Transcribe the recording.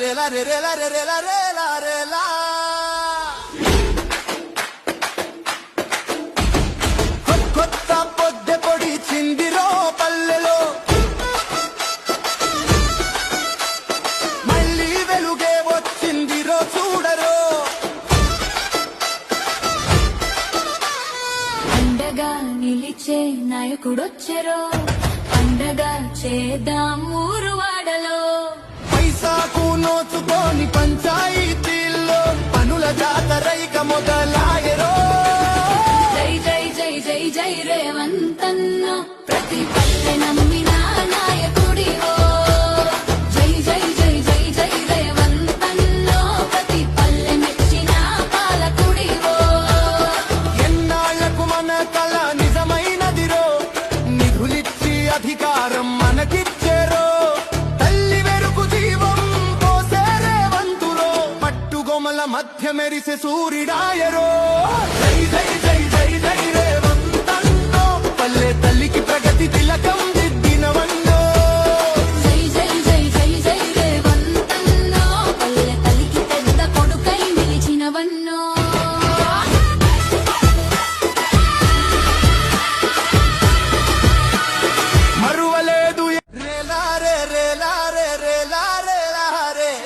రేలా రే రేలా రే రేలా కొత్త పొద్దె పొడిచిందిరో పల్లెలో మళ్ళీ వెలుగే వచ్చిందిరో చూడరో అండగా నిలిచే నాయకుడొచ్చెరో. పండగ చేద్దాం ఊరు వాడలో. నోచుకొని పంచాయతీల్లో పనుల జాతరైక మొదలాయరో. జై జై జై జై జై రేవంతన్న. ప్రతి పల్లె నమ్మిన నాయకుడివో. జై జై జై జై జై రేవంతన్నో. ప్రతి పల్లె మెచ్చిన పాలకుడివో. ఎన్నాళ్ళకు మన కళ నిజమైనదిరో. నిధులిచ్చి అధికారం మనకిచ్చేరో మధ్య మెరిసే సూర్యుడాయరో